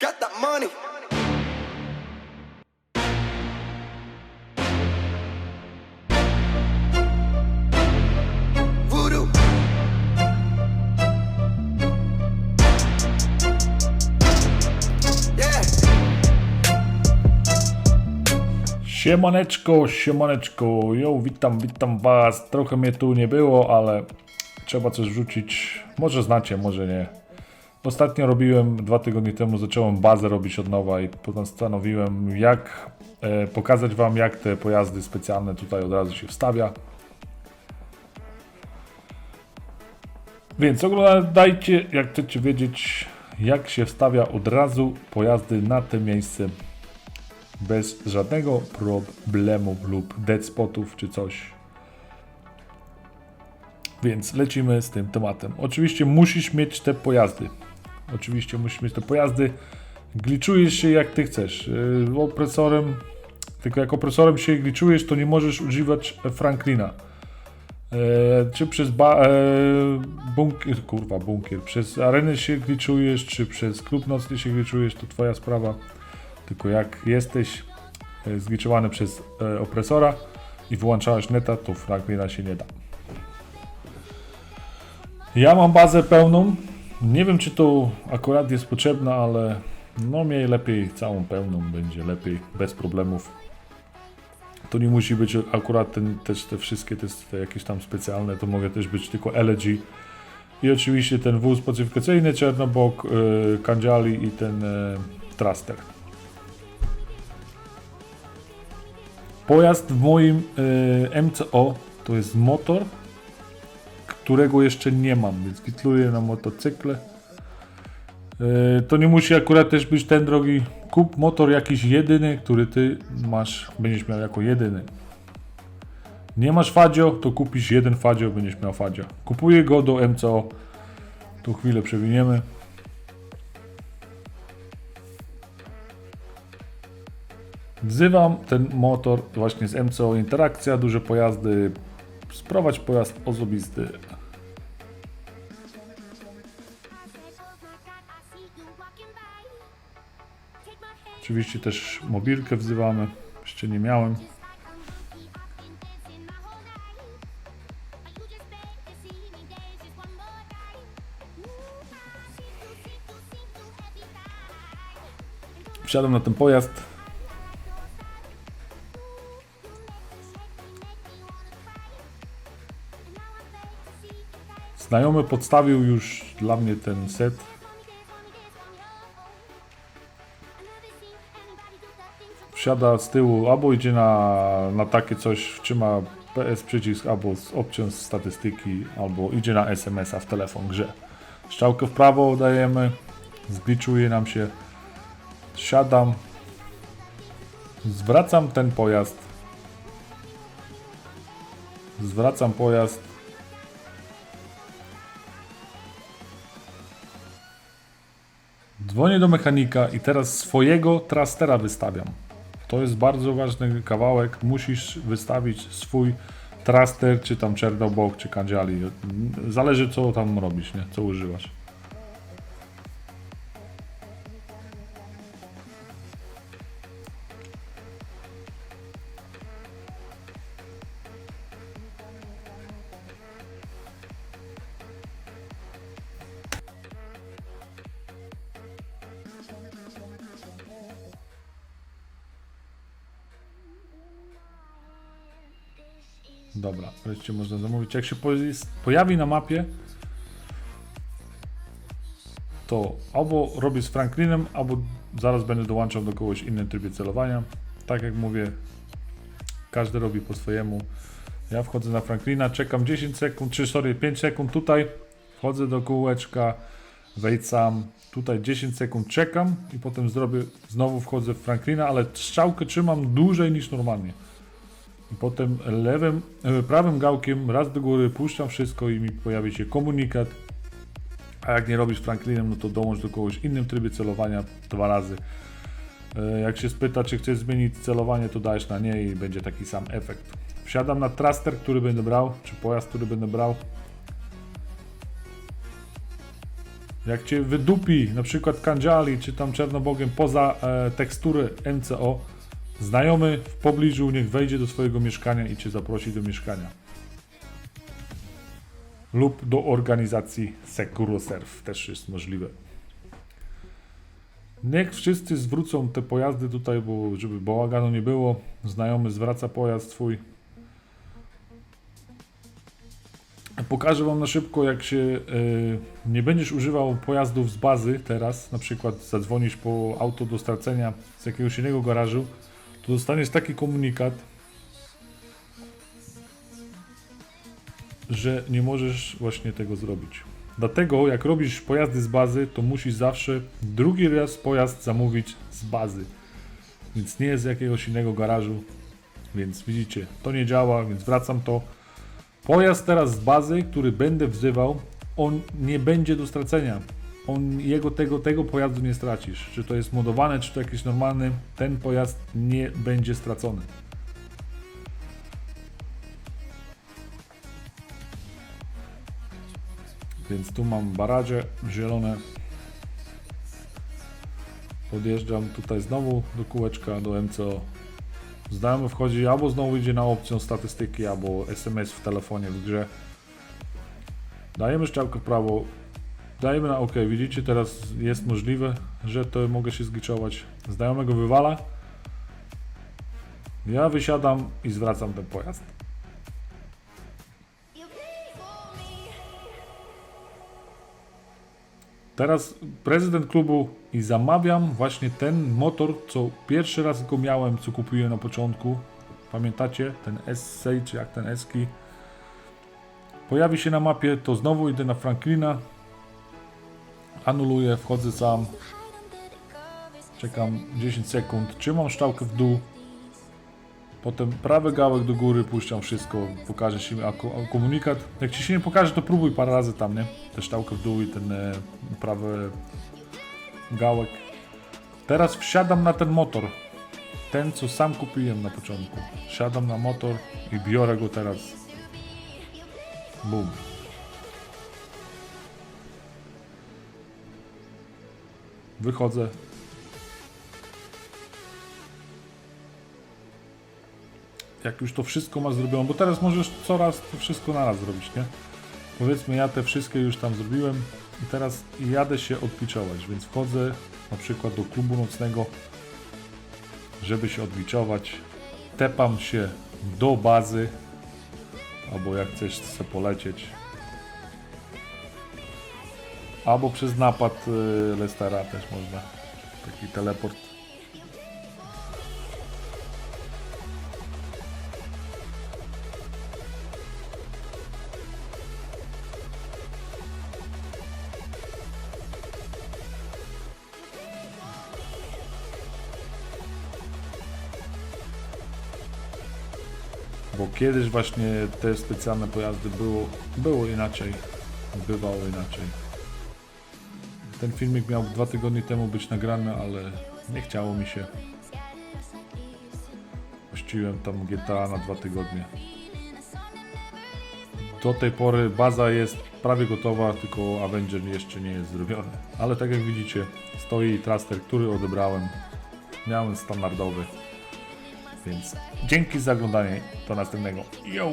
Got that money. Siemaneczko, siemaneczko, jo, witam, witam was. Trochę mnie tu nie było, ale trzeba coś wrzucić. Może znacie, może nie. Ostatnio robiłem, dwa tygodnie temu zacząłem bazę robić od nowa i postanowiłem jak e, pokazać wam jak te pojazdy specjalne tutaj od razu się wstawia. Więc oglądajcie, jak chcecie wiedzieć jak się wstawia od razu pojazdy na te miejsce bez żadnego problemu lub dead spotów czy coś. Więc lecimy z tym tematem. Oczywiście musisz mieć te pojazdy. Oczywiście musisz mieć te pojazdy. Gliczujesz się jak ty chcesz. Yy, opresorem, tylko jak opresorem się gliczujesz, to nie możesz używać Franklina. E, czy przez e, bunkier, kurwa bunkier, przez arenę się gliczujesz, czy przez klub nocny się gliczujesz, to twoja sprawa. Tylko jak jesteś zgliczowany przez opresora i wyłączałeś neta, to Franklina się nie da. Ja mam bazę pełną. Nie wiem, czy to akurat jest potrzebne, ale no miej lepiej całą pełną, będzie lepiej, bez problemów. To nie musi być akurat ten, też te wszystkie te, te jakieś tam specjalne, to mogę też być tylko LG. I oczywiście ten wóz pacyfikacyjny, Czernobok, yy, Kandziali i ten e, Traster. Pojazd w moim e, MCO to jest motor, którego jeszcze nie mam, więc kitluję na motocykle. E, to nie musi akurat też być ten drogi. Kup motor jakiś jedyny, który ty masz, będziesz miał jako jedyny. Nie masz Fadzio, to kupisz jeden Fadzio, będziesz miał Fadzio. Kupuję go do MCO. Tu chwilę przewiniemy. Wzywam ten motor właśnie z MCO Interakcja, duże pojazdy, sprowadź pojazd osobisty. Oczywiście też mobilkę wzywamy, jeszcze nie miałem. Wsiadam na ten pojazd. Znajomy podstawił już dla mnie ten set. Wsiada z tyłu, albo idzie na, na takie coś, trzyma PS przycisk, albo z options statystyki, albo idzie na SMS-a w telefon grze. Strzałkę w prawo dajemy, zgliczuje nam się. Siadam, zwracam ten pojazd. Zwracam pojazd Dzwonię do mechanika i teraz swojego trastera wystawiam. To jest bardzo ważny kawałek. Musisz wystawić swój traster, czy tam czernobok, czy kandziali. Zależy co tam robisz, nie? Co używasz. Dobra, wreszcie można zamówić. Jak się po- pojawi na mapie, to albo robię z Franklinem, albo zaraz będę dołączał do kogoś innym trybie celowania. Tak jak mówię, każdy robi po swojemu. Ja wchodzę na Franklina, czekam 10 sekund, czy sorry, 5 sekund tutaj, wchodzę do kółeczka, wejdź tutaj 10 sekund czekam i potem zrobię, znowu wchodzę w Franklina, ale strzałkę trzymam dłużej niż normalnie. I potem lewym, e, prawym gałkiem raz do góry puszczam wszystko i mi pojawi się komunikat. A jak nie robisz Franklinem, no to dołącz do kogoś innym trybie celowania dwa razy. E, Jak się spyta, czy chcesz zmienić celowanie, to dajesz na nie i będzie taki sam efekt. Wsiadam na traster, który będę brał, czy pojazd, który będę brał. Jak cię wydupi, na przykład kandziali, czy tam czernobogiem poza e, tekstury MCO, znajomy w pobliżu niech wejdzie do swojego mieszkania i cię zaprosi do mieszkania. Lub do organizacji SecuroServe też jest możliwe. Niech wszyscy zwrócą te pojazdy tutaj, bo żeby bałaganu nie było. Znajomy zwraca pojazd swój. Pokażę Wam na szybko, jak się y, nie będziesz używał pojazdów z bazy teraz, na przykład zadzwonisz po auto do stracenia z jakiegoś innego garażu, to dostaniesz taki komunikat, że nie możesz właśnie tego zrobić. Dlatego jak robisz pojazdy z bazy, to musisz zawsze drugi raz pojazd zamówić z bazy. Więc nie z jakiegoś innego garażu. Więc widzicie, to nie działa, więc wracam to. Pojazd teraz z bazy, który będę wzywał, on nie będzie do stracenia. On, jego tego, tego pojazdu nie stracisz. Czy to jest modowane, czy to jakiś normalny, ten pojazd nie będzie stracony. Więc tu mam baradzie zielone. Podjeżdżam tutaj znowu do kółeczka, do MCO. Znajomy wchodzi albo znowu idzie na opcję statystyki, albo SMS w telefonie w grze. Dajemy strzałkę w prawo. Dajemy na OK. Widzicie, teraz jest możliwe, że to mogę się zgliczować. Znajomego wywala. Ja wysiadam i zwracam ten pojazd. Teraz prezydent klubu i zamawiam właśnie ten motor, co pierwszy raz go miałem, co kupiłem na początku. Pamiętacie? Ten czy jak ten Eski. Pojawi się na mapie, to znowu idę na Franklina. Anuluję, wchodzę sam. Czekam 10 sekund. Trzymam szczałkę w dół. Potem prawy gałek do góry, puszczam wszystko, pokaże się a komunikat. Jak ci się nie pokaże, to próbuj parę razy tam, nie? Te szczałkę w dół i ten e, prawy gałek. Teraz wsiadam na ten motor. Ten, co sam kupiłem na początku. Wsiadam na motor i biorę go teraz. Bum. Wychodzę. jak już to wszystko masz zrobione, bo teraz możesz coraz to wszystko naraz zrobić, nie? Powiedzmy, ja te wszystkie już tam zrobiłem i teraz jadę się odbiczować, więc wchodzę na przykład do klubu nocnego, żeby się odbiczować. Tepam się do bazy, albo jak chcesz sobie polecieć. Albo przez napad y, Lestera też można. Taki teleport. Bo kiedyś właśnie te specjalne pojazdy było, było inaczej. Bywało inaczej. Ten filmik miał dwa tygodnie temu być nagrany, ale nie chciało mi się. Puściłem tam GTA na dwa tygodnie. Do tej pory baza jest prawie gotowa, tylko Avenger jeszcze nie jest zrobiony. Ale tak jak widzicie, stoi traster, który odebrałem. Miałem standardowy. Więc dzięki za oglądanie. Do następnego. Yo!